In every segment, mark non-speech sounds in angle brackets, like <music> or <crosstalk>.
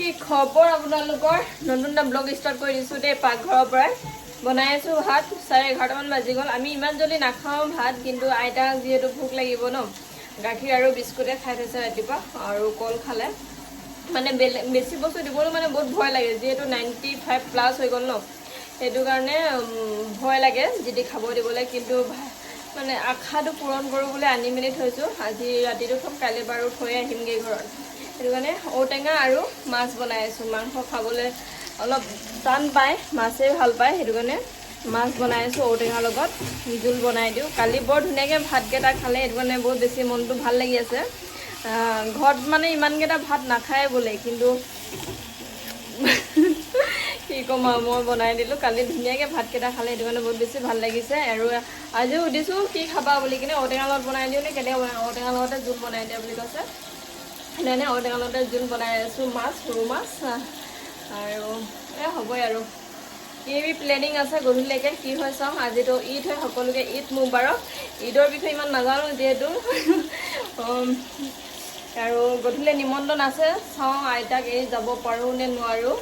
কি খবৰ আপোনালোকৰ? নতুন এটা ব্লগ ষ্টাৰ্ট কৰি দিছোঁ দেই পাকঘৰৰ পৰাই। বনাই আছোঁ ভাত চাৰে এঘাৰটামান বাজি গ'ল। আমি ইমান জল্দি নাখাওঁ ভাত কিন্তু আইতাক যিহেতু ভোক লাগিব ন গাখীৰ আৰু বিস্কুটে খাই থৈছে ৰাতিপুৱা আৰু কল খালে। মানে বেলেগ বেছি বস্তু দিবলৈ মানে বহুত ভয় লাগে যিহেতু নাইণ্টি ফাইভ প্লাছ হৈ গ'ল ন। সেইটো কাৰণে ভয় লাগে যিটি খাব দিবলৈ কিন্তু মানে আশাটো পূৰণ কৰোঁ বুলি আনি মেলি থৈছোঁ। আজি ৰাতিটো থ'ম কাইলৈ বাৰু থৈ আহিমগৈ ঘৰত। সেইটো কাৰণে ঔটেঙা আৰু মাছ বনাই আছোঁ। মাংস খাবলৈ অলপ টান পায় মাছেই ভালো পায়, সেইটো কাৰণে মাছ বনাই আছোঁ ঔটেঙাৰ লগত। জোল বনাই দিওঁ। কালি বৰ ধুনীয়াকৈ ভাতকেইটা খালে, সেইটো কাৰণে বহুত বেছি মনটো ভালো লাগি আছে। ঘৰত মানে ইমানকেইটা ভাত নাখায় বোলে, কিন্তু <laughs> কি ক'ম আৰু, মই বনাই দিলোঁ। কালি ধুনীয়াকৈ ভাতকেইটা খালে, সেইটো কাৰণে বহুত বেছি ভালো লাগিছে। আৰু আজিও সুধিছোঁ, কি খাবা বুলি, কিনে ঔটেঙা লগত বনাই দিওঁ নে কেনেকৈ বনাই, ঔটেঙা লগতে জোল বনাই দিয়া বুলি কৈছে। সেইকাৰণে ঔটেঙা লগতে জোল বনাই আছোঁ মাছ সৰু মাছ আৰু এই হ'বই আৰু। কি প্লেনিং আছে গধূলিলৈকে কি হয় চাওঁ আজিতো ঈদ হয় সকলোকে ঈদ মোবাৰক। ঈদৰ বিষয়ে ইমান নাজানো যিহেতু। <laughs> আৰু গধূলি নিমন্ত্ৰণ আছে চাওঁ আইতাক এই যাব পাৰোঁ নে নোৱাৰোঁ।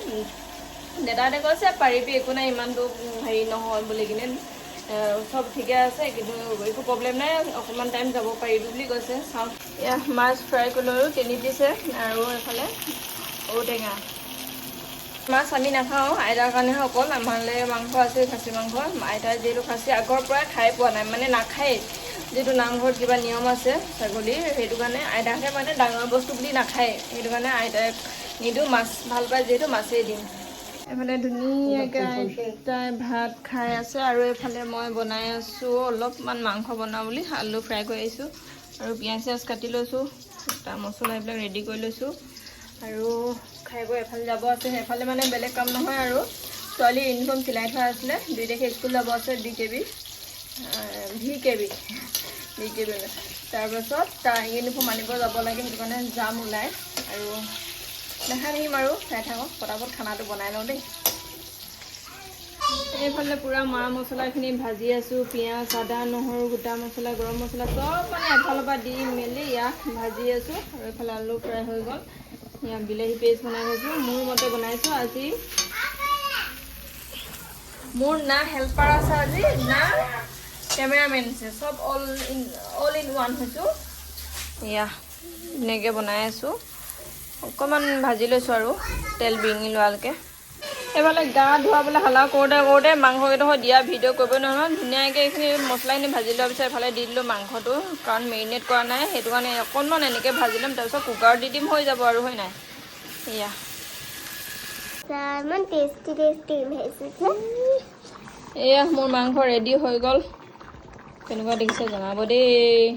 দেউতাহঁতে কৈছে পাৰিবি একো নাই ইমানটো হেৰি নহয় বুলি কিনে। চব ঠিকে আছে কিন্তু একো প্ৰব্লেম নাই অকণমান টাইম যাব পাৰিবি বুলি কৈছে। চাওঁ। এয়া মাছ ফ্ৰাই কৰিলোঁ তিনি পিছে আৰু এইফালে ঔটেঙা। মাছ আমি নাখাওঁ আইতাৰ কাৰণেহে অকল আমালৈ মাংস আছে খাচী মাংস। আইতাই যিহেতু খাচী আগৰ পৰাই খাই পোৱা নাই মানে নাখায়েই। যিহেতু নামঘৰত কিবা নিয়ম আছে ছাগলীৰ সেইটো কাৰণে আইতাকে মানে ডাঙৰ বস্তু বুলি নাখায় সেইটো কাৰণে আইতাই নিদিওঁ মাছ ভাল পায় যিহেতু মাছেই দিম। এইফালে ধুনীয়াকৈ আইতাই ভাত খাই আছে আৰু এইফালে মই বনাই আছোঁ অলপমান মাংস বনাওঁ বুলি আলু ফ্ৰাই কৰি আহিছোঁ আৰু পিঁয়াজ চিয়াজ কাটি লৈছোঁ তাৰ মছলা এইবিলাক ৰেডি কৰি লৈছোঁ আৰু খাই বৈ এফালে যাব আছে সেইফালে মানে বেলেগ কাম নহয় আৰু। ছোৱালীৰ ইউনিফৰ্ম চিলাই থোৱা আছিলে দুই তাৰিখে স্কুল যাব আছে D K B V K B V K B তাৰপাছত তাৰ ইউনিফৰ্ম আনিব যাব লাগে সেইটো কাৰণে যাম ওলাই আৰু থাকিম আৰু। চাই থাকক পটাপট খানাটো বনাই লওঁ দেই। এইফালে পূৰা মা মছলাখিনি ভাজি আছোঁ পিঁয়াজ আদা নহৰু গোটা মছলা গৰম মছলা চব মানে এফালৰ পৰা দি মেলি ইয়াক ভাজি আছোঁ আৰু এইফালে আলু ফ্ৰাই হৈ গ'ল। ইয়াত বিলাহী পেষ্ট বনাই থৈছোঁ মোৰ মতে বনাইছোঁ আজি। মোৰ না হেল্পাৰ আছে আজি না কেমেৰামেন আছে চব all in all in one হৈছোঁ। এয়া ধুনীয়াকৈ বনাই আছোঁ। অকণমান ভাজি লৈছোঁ আৰু তেল বিঙি লোৱালৈকে। এইফালে গা ধুৱাবলৈ হালা কৰোঁতে কৰোঁতে মাংসকেইডোখৰ দিয়া ভিডিঅ' কৰিব নহয় ধুনীয়াকৈ এইখিনি মছলাখিনি ভাজি লোৱাৰ পিছত এফালে দি দিলোঁ মাংসটো। কাৰণ মেৰিনেট কৰা নাই সেইটো কাৰণে অকণমান এনেকৈ ভাজি ল'ম তাৰপিছত কুকাৰত দি দিম হৈ যাব আৰু হয় নাই? এয়া। ইমান টেষ্টি টেষ্টি হৈছে এয়া মোৰ মাংস ৰেডি হৈ গ'ল। কেনেকুৱা দেখিছে জনাব দেই।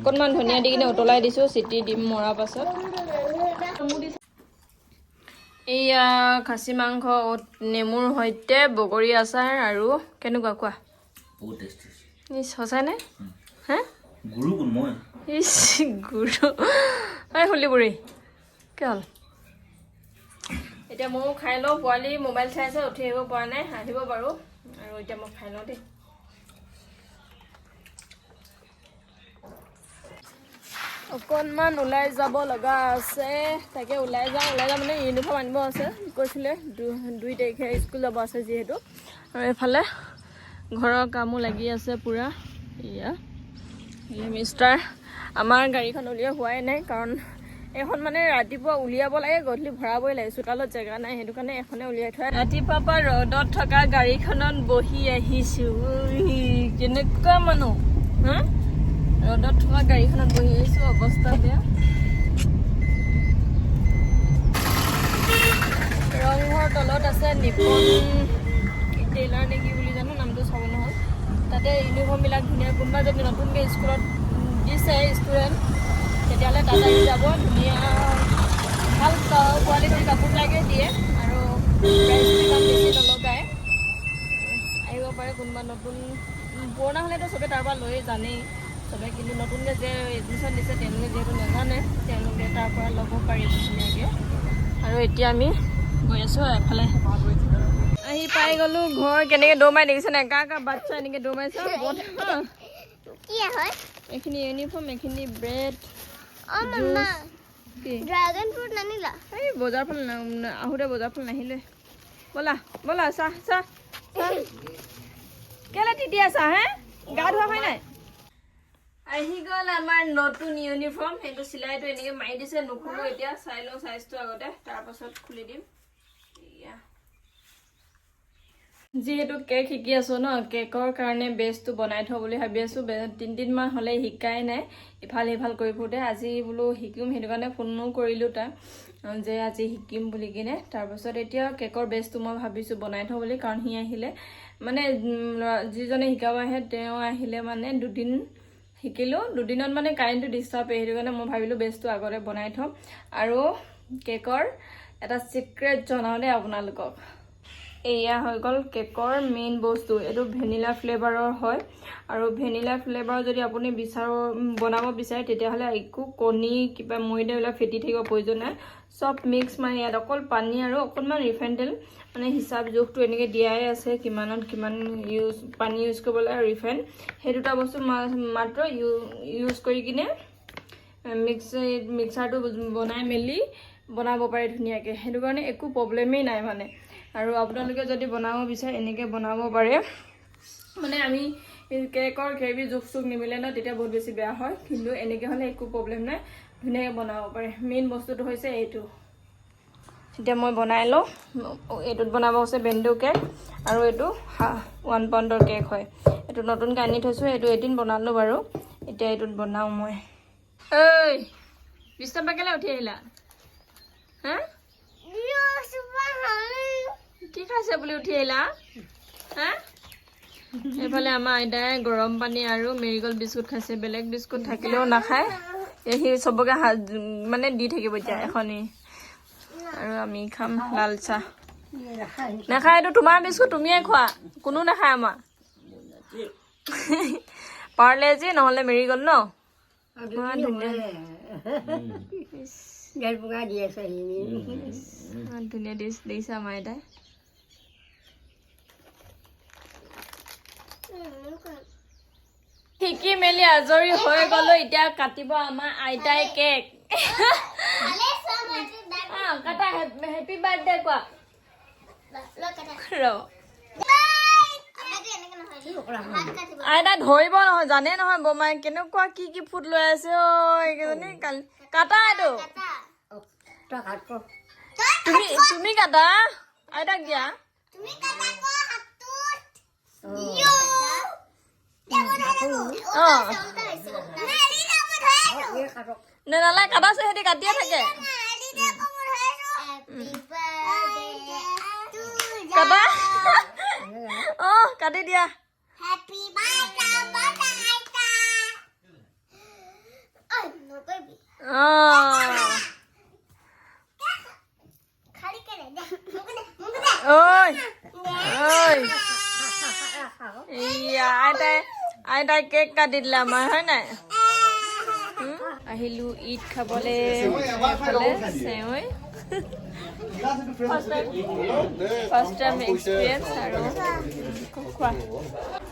অকণমান ধনিয়া দি কিনে উতলাই দিছোঁ চিটি দিম মৰাৰ পাছত। এইয়া খাচী মাংস নেমুৰ সৈতে বগৰী আচাৰ আৰু কেনেকুৱা কোৱা? সঁচাইনে হে? গুৰু ইচ গুৰু। এই বুঢ়ী কি হ'ল? এতিয়া ময়ো খাই লওঁ পোৱালি মোবাইল চাই আছে উঠি আহিব পৰা নাই আহিব বাৰু আৰু এতিয়া মই খাই লওঁ দেই। অকণমান ওলাই যাব লগা আছে তাকে ওলাই যাওঁ ওলাই যাওঁ মানে ইউনিফৰ্ম আনিব আছে কৈছিলে দুই তাৰিখে স্কুল যাব আছে যিহেতু আৰু এইফালে ঘৰৰ কামো লাগি আছে পূৰা এয়া মিষ্টাৰ আমাৰ গাড়ীখন উলিওৱা হোৱাই নাই কাৰণ এইখন মানে ৰাতিপুৱা উলিয়াব লাগে গধূলি ভৰাবই লাগে চোতালত জেগা নাই সেইটো কাৰণে এখনে উলিয়াই থোৱা ৰাতিপুৱাৰ পৰা ৰ'দত থকা গাড়ীখনত বহি আহিছোঁ। কেনেকুৱা মানুহ হা ৰ'দত থকা গাড়ীখনত বহি আহিছোঁ অৱস্থা বেয়া। ৰংঘৰ তলত আছে নিপন টেইলাৰ নে কি বুলি জানো নামটো চাব নহ'ল। তাতে ইউনিফৰ্মবিলাক ধুনীয়া কোনোবা যদি নতুনকৈ স্কুলত দিছে ষ্টুডেণ্ট তেতিয়াহ'লে তাত আহি যাব ধুনীয়া ভাল কোৱালিটিৰ কাপোৰবিলাকে দিয়ে আৰু নলগায়। আহিব পাৰে কোনোবা নতুন পুৰণা হ'লেতো চবে তাৰ পৰা লৈ জানেই। চবে কিন্তু নতুনকৈ যে এডমিশ্যন দিছে তেওঁলোকে যিহেতু নাজানে তেওঁলোকে তাৰ পৰা ল'ব পাৰিব ধুনীয়াকৈ। আৰু এতিয়া আমি গৈ আছোঁ এফালে আহি পাই গ'লো ঘৰ কেনেকৈ দৌৰ মাৰি দেখিছে নাই? কা কা বাচ্চা এনেকৈ দৌৰ মাৰিছে হয়? এইখিনি ইউনিফৰ্ম এইখিনি ব্ৰেড অ মামা কি? ড্ৰাগন ফ্ৰুট নানিলা? এই বজাৰ ফালে না- না- আহোঁতে বজাৰ ফালে নাহিলে। ব'লা ব'লা চাহ চাহ চাহ। কেলে তিতিয়া চাহ হে? গা ধোৱা হয় নাই? আহি গ'ল আমাৰ নতুন ইউনিফৰ্ম সেইটো চিলাইটো এনেকৈ মাৰি দিছে নুখুলো এতিয়া চাই লওঁ চাইজটো আগতে তাৰপাছত খুলি দিম। যিহেতু কেক শিকি আছোঁ ন কেকৰ কাৰণে বেজটো বনাই থওঁ বুলি ভাবি আছোঁ তিনিদিনমান হ'লে শিকাই নাই ইফাল সিফাল কৰি ফুৰোঁতে আজি বোলো শিকিম সেইটো কাৰণে ফোনো কৰিলোঁ তাক যে আজি শিকিম বুলি কিনে তাৰপাছত এতিয়া কেকৰ বেজটো মই ভাবিছোঁ বনাই থওঁ বুলি কাৰণ সি আহিলে মানে যিজনে শিকাব আহে তেওঁ আহিলে মানে দুদিন শিকিলোঁ। দুদিনত মানে কাৰেণ্টটো ডিষ্টাৰ্ব সেইটো কাৰণে মই ভাবিলোঁ বেষ্টটো আগতে বনাই থ'ম। আৰু কেকৰ এটা চিক্ৰেট জনাওঁ দেই আপোনালোকক? এয়া হৈ গ'ল কেকৰ মেইন বস্তু। এইটো ভেনিলা ফ্লেভাৰৰ হয়। আৰু ভেনিলা ফ্লেভাৰ যদি আপুনি বিচাৰো বনাব বিচাৰে তেতিয়াহ'লে একো কণী কিবা মৈদা এইবিলাক ফেটি থাকিব প্ৰয়োজন নাই। চব মিক্স মানে ইয়াত অকল পানী আৰু অকণমান ৰিফাইন তেল। মানে হিচাপ জোখটো এনেকৈ দিয়াই আছে কিমানত কিমান ইউজ পানী ইউজ কৰিব লাগে ৰিফাইন সেই দুটা বস্তু মাত্ৰ ইউ ইউজ কৰি কিনে মিক্স মিক্সাৰটো বনাই মেলি বনাব পাৰে ধুনীয়াকৈ। সেইটো কাৰণে একো প্ৰব্লেমেই নাই মানে। আৰু আপোনালোকে যদি বনাব বিচাৰে এনেকৈ বনাব পাৰে। মানে আমি কেকৰ গ্ৰেভি জোখ চোখ নিমিলে ন তেতিয়া বহুত বেছি বেয়া হয়। কিন্তু এনেকৈ হ'লে একো প্ৰব্লেম নাই। ধুনীয়াকৈ বনাব পাৰে। মেইন বস্তুটো হৈছে এইটো। এতিয়া মই বনাই লওঁ। এইটোত বনাব হৈছে বেণ্ডু কেক। আৰু এইটো ওৱান পাউণ্ডৰ কেক হয়। এইটো নতুনকৈ আনি থৈছোঁ। এইটো এদিন বনালোঁ বাৰু। এতিয়া এইটোত বনাওঁ মই। ঐ বিছটা পাকেলে উঠি আহিলা। হা? কি খাইছে বুলি উঠি আহিলা? হা? এইফালে আমাৰ আইতাই গৰম পানী আৰু মেৰিগল বিস্কুট খাইছে বেলেগ বিস্কুট থাকিলেও নাখায়। সি চবকে মানে দি থাকিব এতিয়া এখনি। আৰু আমি খাম লাল চাহ। নাখায় এইটো তোমাৰ বিস্কুট তুমিয়ে খোৱা কোনো নাখায় আমাৰ। পাৰ্লে যি নহ'লে মেৰিগল ন? ইমান ধুনীয়া। ইমান ধুনীয়া ডিছ দিছে আমাৰ আইতাই। শিকি মেলি আজৰি হৈ গলো এতিয়া কাটিব আমাৰ আইতাই কেক। কাটা হেপী বাৰ্থডে কোৱা। ৰ আইতা ধৰিব নহয় জানে নহয় বমাই কেনেকুৱা কি কি ফুট লৈ আছে অ এইকেইজনী কালি। কাটা এইটো। তুমি তুমি কাটা আইতাক দিয়া। নালাগে কাবাচো সিহঁতি কাটিয়ে থাকে কাবা অ কাটি দিয়া ঐ ঐ ইয়া আইতাই আইতাই কেক কাটি দিলে আমাৰ হয় নাই? আহিলো ঈদ খাবলে। চেৱৈ।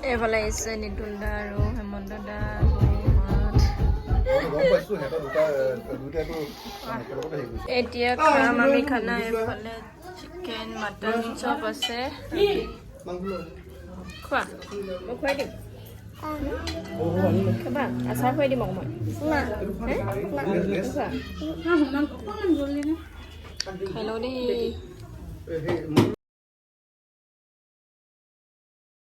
এইফালে আহিছে নিতুল দা আৰু হেমন্ত দা। এতিয়া খাম আমি খানা এইফালে চিকেন মাটন চব আছে। খোৱা মই খুৱাই দিম। খাবা আচাৰ খুৱাই দিম অকণমান হে? নোখোৱা? খাই লওঁ দেই